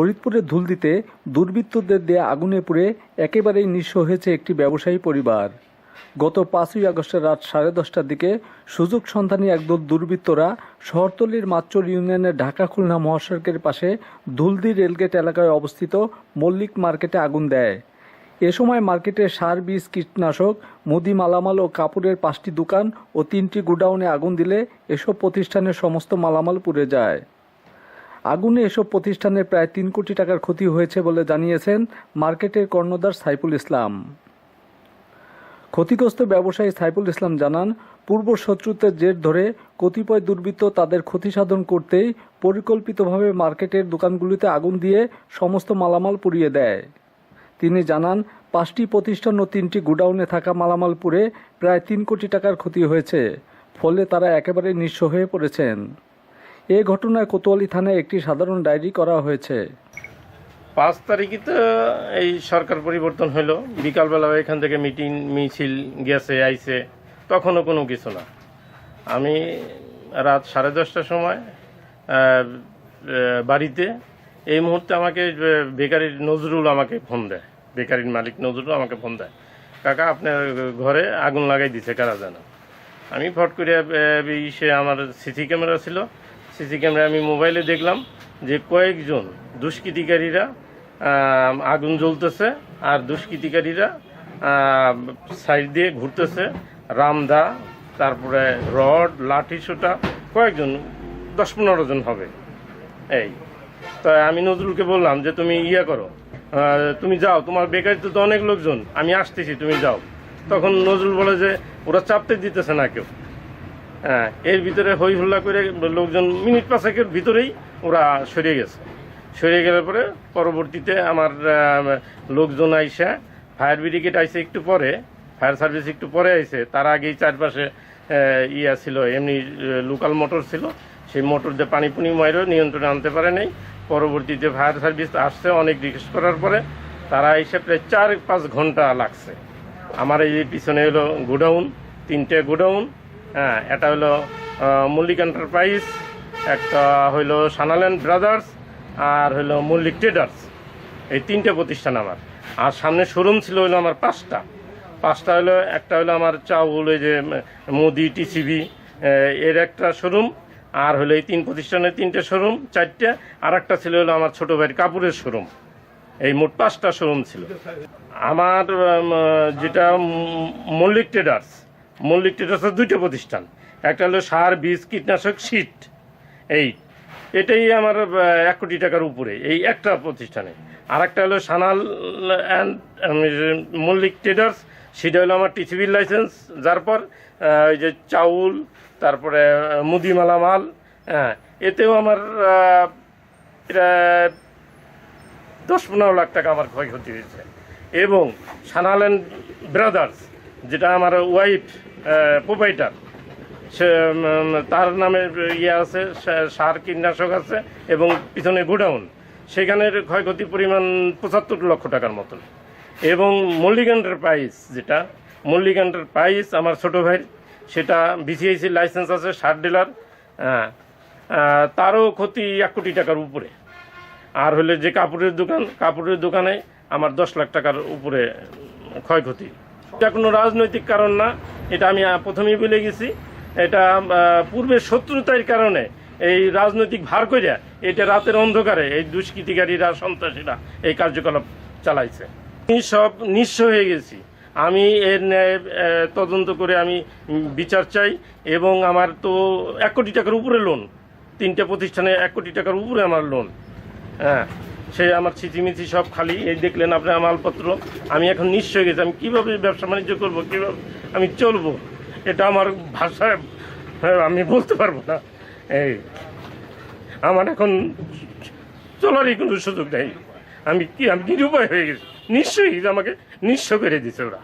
ফরিদপুরের ধুলদিতে দুর্বৃত্তদের দেয়া আগুনে পুড়ে একেবারেই নিঃস্ব হয়েছে একটি ব্যবসায়ী পরিবার। গত পাঁচই আগস্টের রাত সাড়ে দশটার দিকে সুযোগ সন্ধানী একদল দুর্বৃত্তরা শহরতলির মাচ্চর ইউনিয়নের ঢাকা খুলনা মহাসড়কের পাশে ধুলদি রেলগেট এলাকায় অবস্থিত মল্লিক মার্কেটে আগুন দেয়। এ সময় মার্কেটে সার বীজ, কীটনাশক, মুদি মালামাল ও কাপড়ের পাঁচটি দোকান ও তিনটি গোডাউনে আগুন দিলে এসব প্রতিষ্ঠানের সমস্ত মালামাল পুড়ে যায়। আগুনে এসব প্রতিষ্ঠানের প্রায় তিন কোটি টাকার ক্ষতি হয়েছে বলে জানিয়েছেন মার্কেটের কর্ণধার সাইফুল ইসলাম। ক্ষতিগ্রস্ত ব্যবসায়ী সাইফুল ইসলাম জানান, পূর্ব শত্রুতার জের ধরে কতিপয় দুর্বৃত্ত তাদের ক্ষতি সাধন করতেই পরিকল্পিতভাবে মার্কেটের দোকানগুলিতে আগুন দিয়ে সমস্ত মালামাল পুড়িয়ে দেয়। তিনি জানান, পাঁচটি প্রতিষ্ঠান ও তিনটি গোডাউনে থাকা মালামাল পুড়ে প্রায় তিন কোটি টাকার ক্ষতি হয়েছে, ফলে তারা একেবারে নিঃস্ব হয়ে পড়েছেন। এ ঘটনায় কোতোয়ালি থানায় একটি সাধারণ ডায়েরি করা হয়েছে। পাঁচ তারিখে তো এই সরকার পরিবর্তন হলো। বিকালবেলা এখান থেকে মিটিং মিছিল গেছে আইছে। তখনও কোনো কিছু না। আমি রাত সাড়ে দশটার সময় বাড়িতে এই মুহূর্তে আমাকে বেকারির নজরুল আমাকে ফোন দেয়। বেকারির মালিক নজরুল আমাকে ফোন দেয়। কাকা আপনার ঘরে আগুন লাগাই দিছে কারা জানা? আমি ফট করে আহ, সে আমার সিসি ক্যামেরা ছিল। সিসি ক্যামেরা আমি মোবাইলে দেখলাম যে কয়েকজন দুষ্কৃতিকারীরা আগুন জ্বলতেছে আর দুষ্কৃতিকারীরা সাইড দিয়ে ঘুরতেছে। রামদা, তারপরে রড, লাঠি সোটা কয়েকজন, দশ পনেরো জন হবে। এই, তো আমি নজরুলকে বললাম যে তুমি ইয়ে করো তুমি যাও, তোমার বেকারিতে তো অনেক লোকজন, আমি আসতেছি, তুমি যাও। তখন নজরুল বলে যে, ওরা চাপতে দিতেছে না কেউ। হ্যাঁ এর ভিতরে হই হুল্লা করে লোকজন মিনিট পাঁচেকের ভিতরেই ওরা সরিয়ে গেছে। সরিয়ে গেলে পরে পরবর্তীতে আমার লোকজন আইসা, ফায়ার ব্রিগেড আইসে একটু পরে, ফায়ার সার্ভিস একটু পরে আইসে, তার আগেই চারপাশে ইয়া ছিল, এমনি লোকাল মোটর ছিল। সেই মোটর দিয়ে পানি পুনি মাইরও নিয়ন্ত্রণে আনতে পারে নাই। পরবর্তীতে ফায়ার সার্ভিস আসছে অনেক রিকোয়েস্ট করার পরে, তারা এসে প্রায় চার পাঁচ ঘণ্টা লাগছে। আমার এই পিছনে হলো গোডাউন তিনটে গোডাউন হ্যাঁ এটা হলো মল্লিক এন্টারপ্রাইজ একটা হইল সানাল্যান্ড ব্রাদার্স আর হইল মল্লিক ট্রেডার্স এই তিনটে প্রতিষ্ঠান আমার। আর সামনে শোরুম ছিল হইল আমার পাঁচটা। পাঁচটা হলো একটা হলো আমার চাউল ওই যে মুদি, টিসিবি এর একটা শোরুম আর হলো এই তিন প্রতিষ্ঠানের তিনটে শোরুম চারটে, আর একটা ছিল হলো আমার ছোট ভাইয়ের কাপড়ের শোরুম এই মোট পাঁচটা শোরুম ছিল। আমার যেটা মল্লিক ট্রেডার্স মল্লিক ট্রেডার্সের দুইটা প্রতিষ্ঠান। একটা হলো সার বীজ কীটনাশক শীত। এই এটাই আমার এক কোটি টাকার উপরে এই একটা প্রতিষ্ঠানে। আর একটা হলো সানাল অ্যান্ড মল্লিক ট্রেডার্স সেটা হলো আমার টিসিবির লাইসেন্স যার পর ওই যে চাউল তারপরে আহ, মুদি মালামাল হ্যাঁ এতেও আমার দশ পনেরো লাখ টাকা আমার ক্ষয়ক্ষতি হয়েছে। এবং সানাল অ্যান্ড ব্রাদার্স যেটা আমার ওয়াইফ প্রোপাইটার সে তার নামে ইয়ে আছে সার কীটনাশক আছে এবং পিছনে গোডাউন। সেখানের ক্ষয়ক্ষতির পরিমাণ পঁচাত্তর লক্ষ টাকার মতন। এবং মল্লিক এন্টারপ্রাইজ যেটা মল্লিক এন্টারপ্রাইজ আমার ছোট ভাই, সেটা বিসিআইসি লাইসেন্স আছে, সার ডিলার হ্যাঁ তারও ক্ষতি এক কোটি টাকার উপরে। আর হলে যে কাপড়ের দোকান, কাপড়ের দোকানে আমার দশ লাখ টাকার উপরে ক্ষয়ক্ষতি। এটা কোনো রাজনৈতিক কারণ না এটা আমি প্রথমেই বলে গেছি, এটা পূর্বের শত্রুতার কারণে এই রাজনৈতিক ভার কইরা এটা রাতের অন্ধকারে এই দুষ্কৃতিকারীরা, সন্ত্রাসীরা এই কার্যকলাপ চালাইছে। আমি সব নিঃস্ব হয়ে গেছি। আমি এর ন্যায় তদন্ত করে আমি বিচার চাই এবং আমার তো এক কোটি টাকার উপরে লোন, তিনটে প্রতিষ্ঠানে এক কোটি টাকার উপরে আমার লোন। হ্যাঁ সে আমার চিঠিমিচি সব খালি, এই দেখলেন আপনার মালপত্র। আমি এখন নিঃস্ব হয়ে গেছি। আমি কীভাবে ব্যবসা বাণিজ্য করব, কীভাবে আমি চলবো। এটা আমার ভাষায় হ্যাঁ, আমি বলতে পারব না। এই আমার এখন চলারই কোনো সুযোগ নেই। আমি কি আমি নিরুপায় হয়ে গেছি। নিশ্চয়ই আমাকে নিঃস্ব করে দিছে ওরা।